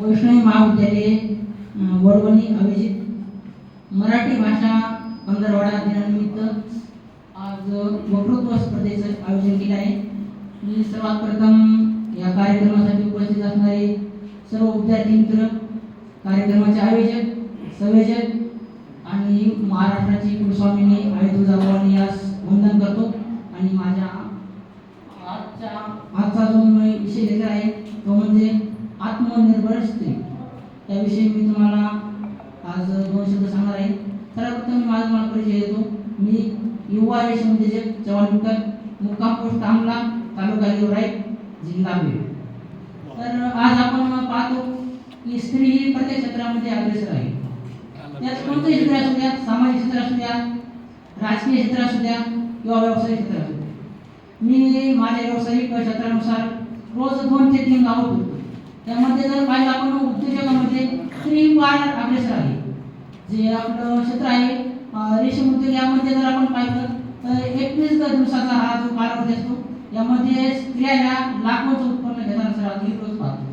वैष्णवी महाविद्यालय वडवणी अभिजित मराठी भाषा पंधरवाडा दिनानिमित्त आज वक्तृत्व स्पर्धेचं आयोजन केलं आहे. मी सर्वात प्रथम या कार्यक्रमासाठी उपस्थित असणारे सर्व विद्यार्थी मित्र कार्यक्रमाचे आयोजक संयोजक आणि महाराष्ट्राची कुलस्वामिनी आई तुळजाभवानी यास वंदन करतो आणि माझ्या आजच्या आजचा जो मी विषय घेतला आहे तो म्हणजे आत्मनिर्भर त्याविषयी मी तुम्हाला आज दोन शब्द सांगणार आहे. सर्वप्रथम मी माझा मला परिचय देतो. मी युवा रेश उद्योजक म्हणजे जवान विकत मुक्काम पोस्ट आमला तालुका गेवराई जिल्हा बीड. तर आज आपण पाहतो की स्त्री ही प्रत्येक क्षेत्रामध्ये अग्रेसर आहे. त्यात कोणतेही क्षेत्र असू द्या सामाजिक क्षेत्र असू द्या राजकीय क्षेत्र असू द्या किंवा व्यावसायिक क्षेत्र असू द्या. मी माझ्या व्यावसायिक क्षेत्रानुसार रोज दोन ते तीन गावं फिरतो. त्यामध्ये जर पाहिलं आपण उद्योजकामध्ये स्त्री फार अग्रेसर आहे जे आपलं क्षेत्र आहे रेशीम उद्योग यामध्ये जर आपण पाहिलं तर एकवीस दिवसाचा हा जो कालावधी असतो यामध्ये स्त्रिया या लाखोचं उत्पन्न घेताना सर आधी रोज पाहतो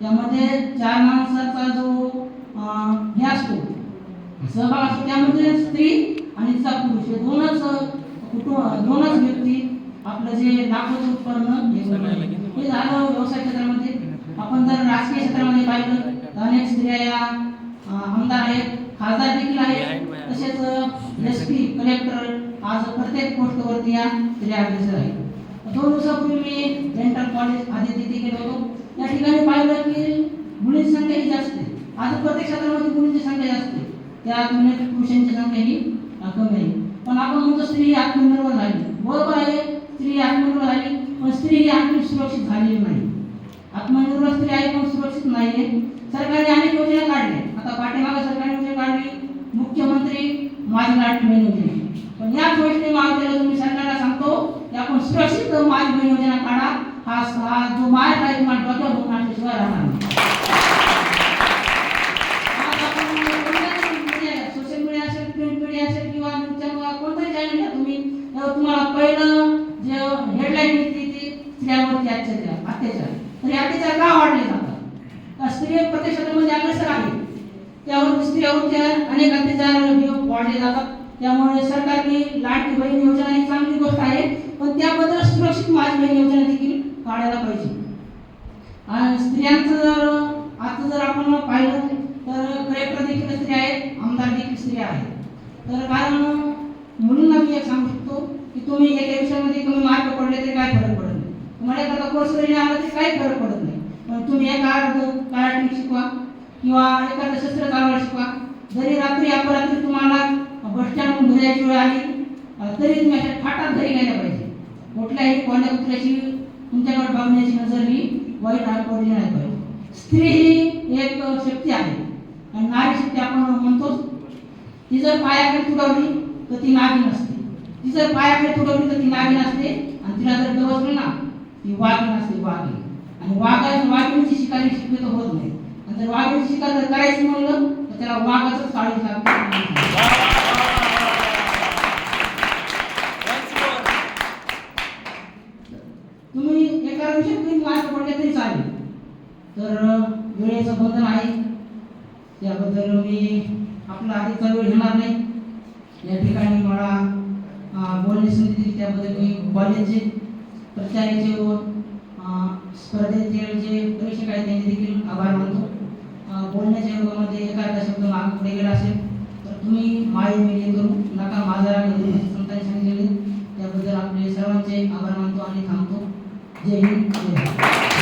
त्यामध्ये चार माणसाचा जो हे असतो सहभाग असतो त्यामध्ये स्त्री आणि तिचा पुरुष हे दोनच कुटुंब दोनच व्यक्ती आपलं जे लाखोचं उत्पन्न. हे झालं व्यवसाय क्षेत्रामध्ये आपण जर राजकीय क्षेत्रामध्ये पाहिलं तर अनेक स्त्रिया आमदार आहेत खासदार देखील आहेत तसेच एस पी कलेक्टर आज प्रत्येक पोस्टवरती या स्त्रिया अग्रेसर आहेत. दोन दिवसापूर्वी मी डेंटल कॉलेज आधी तिथे गेलो होतो. या ठिकाणी पाहिलं की मुलींची संख्या ही जास्त आहे. आज प्रत्येक क्षेत्रामध्ये मुलींची संख्या जास्त आहे. त्या तुलनेत पुरुषांची संख्या ही कमी आहे. पण आपण म्हणतो स्त्री ही आत्मनिर्भर झाली. बरोबर आहे स्त्री आत्मनिर्भर झाली पण स्त्री ही आणखी सुरक्षित झालेली आत्मनिर्भर स्त्री आहे पण सुरक्षित नाही आहे सरकारने अनेक योजना काढल्या. आता पाठीमागे सरकारने योजना काढली. मुख्यमंत्री माझी लाट बहीण योजना. पण याच गोष्टी महाविद्यालयात तुम्ही सरकारला सांगतो की आपण सुरक्षित माझी बहीण योजना काढा. हा हा जो मार्ग आहे तुम्हाला डोक्यावर घेऊन राहणार सोशल मीडिया असेल प्रिंट मीडिया असेल किंवा न्यूजच्या कोणताही चॅनल घ्या तुम्ही तुम्हाला पहिलं जे हेडलाईन मिळते ती स्त्रियांवरती अत्याचार अत्याचार. म्हणजे तर हे अत्याचार का वाढले जातात स्त्री प्रत्येक क्षेत्रामध्ये अग्रेसर आहे. त्यावर स्त्रियावरचे अनेक अत्याचार वाढले जातात. त्यामुळे सरकारने लाडकी बहीण योजना ही चांगली गोष्ट आहे पण त्याबद्दल सुरक्षित माझी बहीण योजना देखील काढायला पाहिजे. आणि स्त्रियांचं जर आता जर आपण पाहिलं तर कलेक्टर देखील स्त्री आहेत आमदार देखील स्त्रिया आहेत. तर कारण म्हणून आम्ही एक सांगू शकतो की तुम्ही एका विषयामध्ये कमी मार्क पडले तरी काय फरक तुम्हाला एखादा कोर्स जरी आला तर काही फरक पडत नाही. पण तुम्ही एका कराटे शिकवा किंवा एखादं शस्त्र चालवायला शिकवा. जरी रात्री अपरात्री तुम्हाला बस स्टँडहून घरी वेळ आली तरी तुम्ही अशा फाटात घरी गेल्या पाहिजे. कुठल्याही कोण्या कुत्र्याची तुमच्याकडे बघण्याची नजर ही वाईट पडली नाही पाहिजे स्त्री ही एक शक्ती आहे. आणि नारी शक्ती आपण म्हणतोच. ती जर पायाकडे तुडवली तर ती नागी नसते. ती जर पायाकडे तुडवली तर ती नागी नसते. आणि तिला जर दवसलं ना ती वाघी नसते वाघी आणि वाघाची वाघिणीची शिकारी शिकवी तर होत नाही. आणि जर वाघिणीची शिकार जर करायची म्हणलं तर त्याला वाघाचं साळी लागते तुम्ही एका विषयात तुम्ही मार्क पडले तरी चालेल. तर वेळेचं बंधन आहे. त्याबद्दल मी आपला आधीचा वेळ घेणार नाही. या ठिकाणी मला अं, बोलण्याची संधी दिली त्याबद्दल मी कॉलेजचे प्राचार्याचे व स्पर्धेचे जे परीक्षक आहेत त्यांचे देखील आभार मानतो. बोलण्याच्या योगामध्ये एखादा शब्द माग पुढे गेला असेल तर तुम्ही माय मिले करू नका. माझा संतांनी सांगितलेले त्याबद्दल आपले सर्वांचे आभार मानतो आणि थांबतो. जय हिंद जय